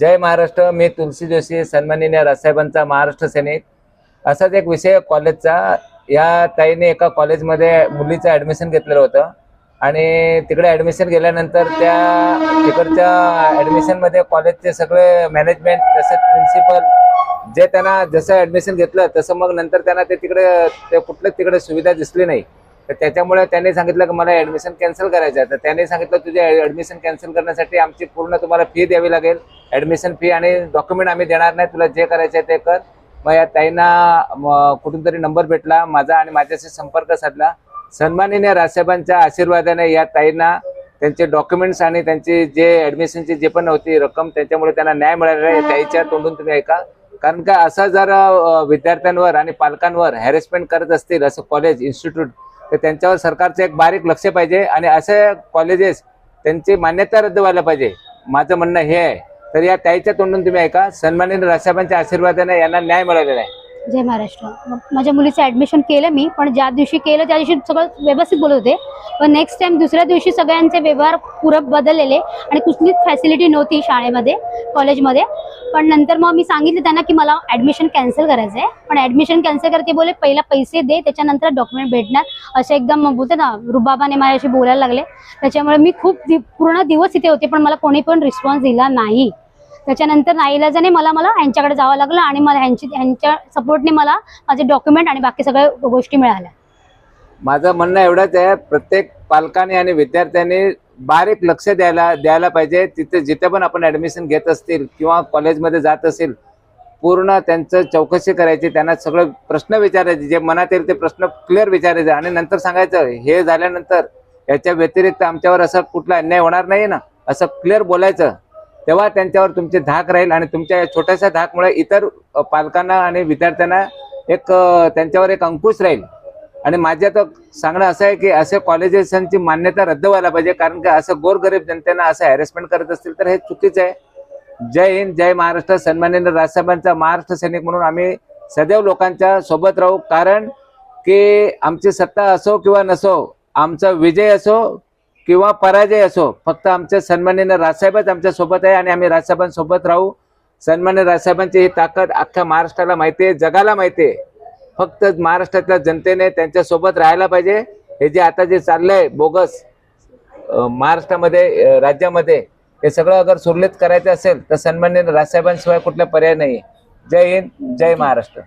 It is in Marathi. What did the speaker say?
जय महाराष्ट्र मी तुलसी जोशी सन्माननीय राजसाहेबांचा महाराष्ट्र सैनिक. असाच एक विषय कॉलेजचा. या ताईने एका कॉलेजमध्ये मुलीचं ॲडमिशन घेतलेलं होतं. आणि तिकडे ॲडमिशन गेल्यानंतर त्या तिकडच्या ॲडमिशनमध्ये कॉलेजचे सगळे मॅनेजमेंट तसेच प्रिन्सिपल जे त्यांना जसं ॲडमिशन घेतलं तसं मग नंतर त्यांना ते तिकडे ते कुठल्याच तिकडे सुविधा दिसली नाही. तर त्याच्यामुळे त्यांनी सांगितलं की मला ॲडमिशन कॅन्सल करायचं आहे. तर त्यांनी सांगितलं तुझे ॲडमिशन कॅन्सल करण्यासाठी आमची पूर्ण तुम्हाला फी द्यावी लागेल. ॲडमिशन फी आणि डॉक्युमेंट आम्ही देणार नाही. तुला जे करायचं आहे ते कर. मग या ताईंना कुठून तरी नंबर भेटला. माझा आणि माझ्याशी संपर्क साधला. सन्मानिने राजसाहेबांच्या आशीर्वादाने या ताईंना त्यांचे डॉक्युमेंट्स आणि त्यांची जे ॲडमिशनची जे पण होती रक्कम त्याच्यामुळे त्यांना न्याय मिळालेला आहे. ताईच्या तोंडून तुम्ही ऐका. कारण का असं जर विद्यार्थ्यांवर आणि पालकांवर हॅरेसमेंट करत असतील असं कॉलेज इन्स्टिट्यूट तर त्यांच्यावर सरकारचं एक बारीक लक्ष पाहिजे आणि असे कॉलेजेस त्यांची मान्यता रद्द व्हायला पाहिजे. माझं म्हणणं हे आहे. तर या ताईच्या तोंडून तुम्ही ऐका. सन्माननीय राजसाहेबांच्या आशीर्वादाने यांना न्याय मिळालेला आहे. जय महाराष्ट्र. माझ्या मुलीचं ऍडमिशन केलं मी पण ज्या दिवशी केलं त्या दिवशी सगळं व्यवस्थित बोलत होते. पण नेक्स्ट टाइम दुसऱ्या दिवशी सगळ्यांचे व्यवहार पूरक बदललेले आणि कुठलीच फॅसिलिटी नव्हती शाळेमध्ये कॉलेजमध्ये पण नंतर मग मी सांगितलं त्यांना की मला ऍडमिशन कॅन्सल करायचं आहे. पण ऍडमिशन कॅन्सल करते बोले पहिला पैसे दे त्याच्यानंतर डॉक्युमेंट भेटणार. असे एकदम मग बोलते ना रुबाबाने माझ्याशी बोलायला लागले. त्याच्यामुळे मी खूप दि- पूर्ण दिवस इथे होते पण मला कोणी पण रिस्पॉन्स दिला नाही. त्याच्यानंतर नाईलाजाने मला मला यांच्याकडे जावं लागलं आणि मला ह्यांची ह्यांच्या सपोर्टने मला माझे डॉक्युमेंट आणि बाकी सगळ्या गोष्टी मिळाल्या. माझं म्हणणं एवढंच आहे प्रत्येक पालकाने आणि विद्यार्थ्यांनी बारीक लक्ष द्यायला द्यायला पाहिजे. तिथे जिथे पण आपण ऍडमिशन घेत असतील किंवा कॉलेजमध्ये जात असेल पूर्ण त्यांचं चौकशी करायची त्यांना सगळं प्रश्न विचारायचे जे मनात येईल ते प्रश्न क्लिअर विचारायचे. आणि नंतर सांगायचं हे झाल्यानंतर याच्या व्यतिरिक्त आमच्यावर असा कुठला अन्याय होणार नाही ना असं क्लिअर बोलायचं. तेव्हा त्यांच्यावर तुमची धाक राहील आणि तुमच्या या छोट्याशा धाकमुळे इतर पालकांना आणि विद्यार्थ्यांना एक त्यांच्यावर एक अंकुश राहील. आणि माझ्या तर सांगणं असं आहे की असे कॉलेजेसांची मान्यता रद्द व्हायला पाहिजे कारण की असं गोरगरीब जनतेनं असं हॅरेसमेंट करत असतील तर हे चुकीचं आहे. जय हिंद जय महाराष्ट्र सन्माननीय राजसाहेबांचा महाराष्ट्र सैनिक म्हणून आम्ही सदैव लोकांच्या सोबत राहू. कारण की आमची सत्ता असो किंवा नसो आमचा विजय असो किंवा पराजय असो फक्त आमच्या सन्माननीय राजसाहेबच आमच्यासोबत आहे आणि आम्ही राजसाहेबांसोबत राहू. सन्मान्य राजसाहेबांची ही ताकद अख्ख्या महाराष्ट्राला माहिती आहे जगाला माहिती आहे. फक्त महाराष्ट्रातल्या जनतेने त्यांच्यासोबत राहायला पाहिजे. हे जे आता जे चाललंय बोगस महाराष्ट्रामध्ये राज्यामध्ये हे सगळं अगर सुरळीत करायचं असेल तर सन्मान्य राजसाहेबांशिवाय कुठला पर्याय नाही जय हिंद जय महाराष्ट्र.